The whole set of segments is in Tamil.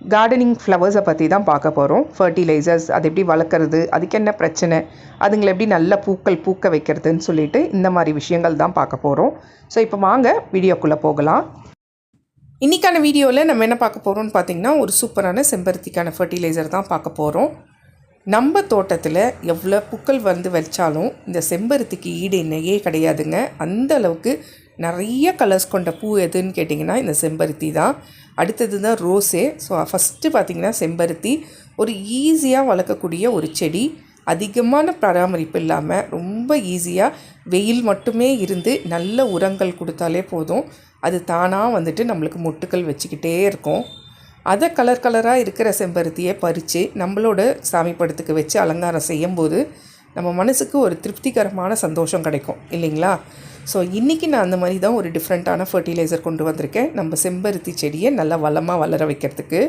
கார்டனிங் ஃப்ளவர்ஸை பற்றி தான் பார்க்க போகிறோம் ஃபர்டிலைசர்ஸ் அது எப்படி வளர்க்குறது அதுக்கு என்ன பிரச்சனை அதுங்களை எப்படி நல்ல பூக்கள் பூக்க வைக்கிறதுன்னு சொல்லிட்டு இந்த மாதிரி விஷயங்கள் தான் பார்க்க போகிறோம் ஸோ இப்போ வாங்க வீடியோக்குள்ளே போகலாம். இன்றைக்கான வீடியோவில் நம்ம என்ன பார்க்க போகிறோம்னு பார்த்திங்கன்னா ஒரு சூப்பரான செம்பருத்திக்கான ஃபர்டிலைசர் தான் பார்க்க போகிறோம் நம்ம தோட்டத்தில் எவ்வளோ பூக்கள் வந்து வச்சாலும் இந்த செம்பருத்திக்கு ஈடு என்னையே கிடையாதுங்க. அந்த அளவுக்கு நிறைய கலர்ஸ் கொண்ட பூ எதுன்னு கேட்டிங்கன்னா இந்த செம்பருத்தி தான். அடுத்தது தான் ரோஸே ஸோ ஃபஸ்ட்டு பார்த்திங்கன்னா செம்பருத்தி. ஒரு ஈஸியாக வளர்க்கக்கூடிய ஒரு செடி. அதிகமான பராமரிப்பு இல்லாமல் ரொம்ப ஈஸியாக வெயில் மட்டுமே இருந்து நல்ல உரங்கள் கொடுத்தாலே போதும். அது தானாக வந்துட்டு நம்மளுக்கு மொட்டுக்கள் வச்சுக்கிட்டே இருக்கும். அதை கலர் கலராக இருக்கிற செம்பருத்தியை பறித்து நம்மளோட சாமி படத்துக்கு வச்சு அலங்காரம் செய்யும்போது நம்ம மனசுக்கு ஒரு திருப்திகரமான சந்தோஷம் கிடைக்கும் இல்லைங்களா? ஸோ இன்றைக்கி நான் அந்த மாதிரி தான் ஒரு டிஃப்ரெண்ட்டான ஃபர்டிலைசர் கொண்டு வந்திருக்கேன். நம்ம செம்பருத்தி செடியை நல்லா வளமாக வளர வைக்கிறதுக்கு.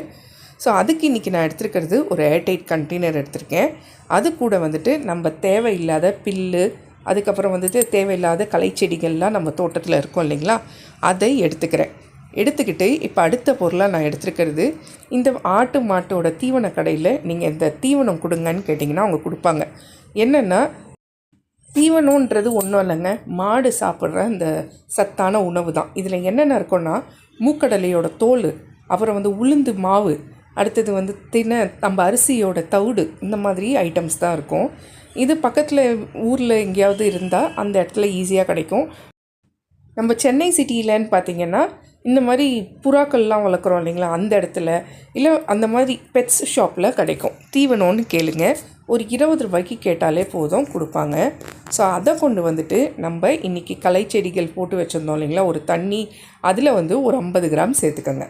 ஸோ அதுக்கு இன்றைக்கி நான் எடுத்துருக்கிறது ஒரு ஏர்டைட் கண்டெய்னர் எடுத்திருக்கேன். அது கூட வந்துட்டு நம்ம தேவையில்லாத பில்லு அதுக்கப்புறம் வந்துட்டு தேவையில்லாத களைச்செடிகள்லாம் நம்ம தோட்டத்தில் இருக்கோம் இல்லைங்களா? அதை எடுத்துக்கிறேன். எடுத்துக்கிட்டு இப்போ அடுத்த பொருளாக நான் எடுத்துருக்கிறது இந்த ஆட்டு மாட்டோட தீவன கடையில் நீங்கள் இந்த தீவனம் கொடுங்கன்னு கேட்டிங்கன்னா அவங்க கொடுப்பாங்க. என்னென்னா தீவனன்றது ஒன்றும் இல்லைங்க மாடு சாப்பிட்ற இந்த சத்தான உணவு தான். இதில் என்னென்ன இருக்குன்னா மூக்கடலையோட தோல் அப்புறம் வந்து உளுந்து மாவு அடுத்தது வந்து தின நம்ம அரிசியோட தவிடு இந்த மாதிரி ஐட்டம்ஸ் தான் இருக்கும். இது பக்கத்தில் ஊரில் எங்கேயாவது இருந்தால் அந்த இடத்துல ஈஸியாக கிடைக்கும். நம்ம சென்னை சிட்டியிலன்னு பார்த்தீங்கன்னா இந்த மாதிரி புறாக்கள்லாம் வளர்க்குறோம் இல்லைங்களா அந்த இடத்துல. இல்லை அந்த மாதிரி பெட்ஸ் ஷாப்பில் கிடைக்கும். தீவனம்னு கேளுங்க. ஒரு இருபது ரூபாய்க்கு கேட்டாலே போதும் கொடுப்பாங்க. ஸோ அதை கொண்டு வந்துட்டு நம்ம இன்றைக்கி களைச்செடிகள் போட்டு வச்சுருந்தோம் இல்லைங்களா ஒரு தண்ணி அதில் வந்து ஒரு ஐம்பது கிராம் சேர்த்துக்கோங்க.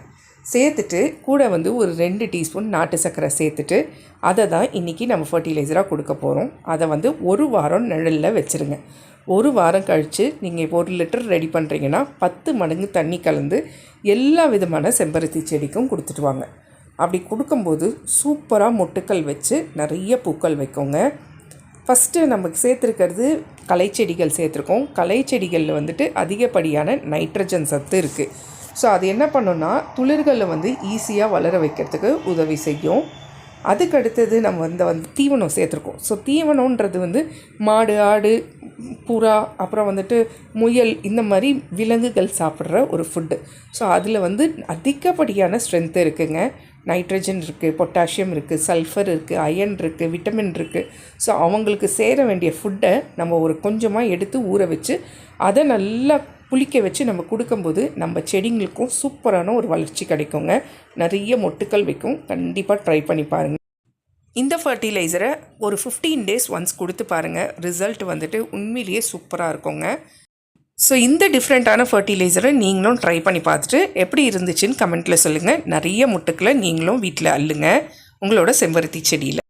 சேர்த்துட்டு கூட வந்து ஒரு ரெண்டு டீஸ்பூன் நாட்டு சர்க்கரை சேர்த்துட்டு அதை தான் இன்றைக்கி நம்ம ஃபர்டிலைசராக கொடுக்க போகிறோம் அதை வந்து ஒரு வாரம் நிழலில் வச்சுருங்க. ஒரு வாரம் கழித்து நீங்கள் இப்போ ஒரு லிட்டர் ரெடி பண்ணுறீங்கன்னா பத்து மடங்கு தண்ணி கலந்து எல்லா விதமான செம்பருத்தி செடிக்கும் கொடுத்துட்டு வாங்க. அப்படி கொடுக்கும்போது சூப்பராக மொட்டுக்கள் வச்சு நிறைய பூக்கள் வைக்கோங்க. ஃபஸ்ட்டு நமக்கு சேர்த்துருக்கிறது கலைச்செடிகள் சேர்த்துருக்கோம். கலைச்செடிகளில் வந்துட்டு அதிகப்படியான நைட்ரஜன் சத்து இருக்குது ஸோ அது என்ன பண்ணுன்னா துளிர்களை வந்து ஈஸியாக வளர வைக்கிறதுக்கு உதவி செய்யும். அதுக்கு அடுத்தது நம்ம வந்து வந்து தீவனம் சேர்த்துருக்கோம். ஸோ தீவனன்றது வந்து மாடு ஆடு புறா அப்புறம் வந்துட்டு முயல் இந்த மாதிரி விலங்குகள் சாப்பிட்ற ஒரு ஃபுட்டு ஸோ அதில் வந்து அதிகப்படியான ஸ்ட்ரென்த்து இருக்குங்க. நைட்ரஜன் இருக்குது பொட்டாசியம் இருக்குது சல்ஃபர் இருக்குது அயன் இருக்குது விட்டமின் இருக்குது ஸோ அவங்களுக்கு சேர வேண்டிய ஃபுட்டை நம்ம ஒரு கொஞ்சமாக எடுத்து ஊற வச்சு அதை நல்லா புளிக்க வச்சு நம்ம கொடுக்கும்போது நம்ம செடிங்களுக்கும் சூப்பரான ஒரு வளர்ச்சி கிடைக்குங்க. நிறைய மொட்டுக்கள் வைக்கும். கண்டிப்பாக ட்ரை பண்ணி பாருங்கள் இந்த ஃபர்டிலைசரை ஒரு ஃபிஃப்டீன் டேஸ் ஒன்ஸ் கொடுத்து பாருங்கள் ரிசல்ட் வந்துட்டு உண்மையிலேயே சூப்பராக இருக்குங்க. ஸோ இந்த டிஃப்ரெண்ட்டான ஃபர்டிலைசரை நீங்களும் ட்ரை பண்ணி பார்த்துட்டு எப்படி இருந்துச்சுன்னு கமெண்ட்டில் சொல்லுங்கள் நிறைய முட்டுக்களை நீங்களும் வீட்டில் அள்ளுங்க. உங்களோட செம்பருத்தி செடியில்.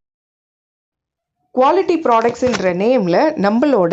குவாலிட்டி ப்ராடக்ட்ஸுன்ற நேமில் நம்மளோட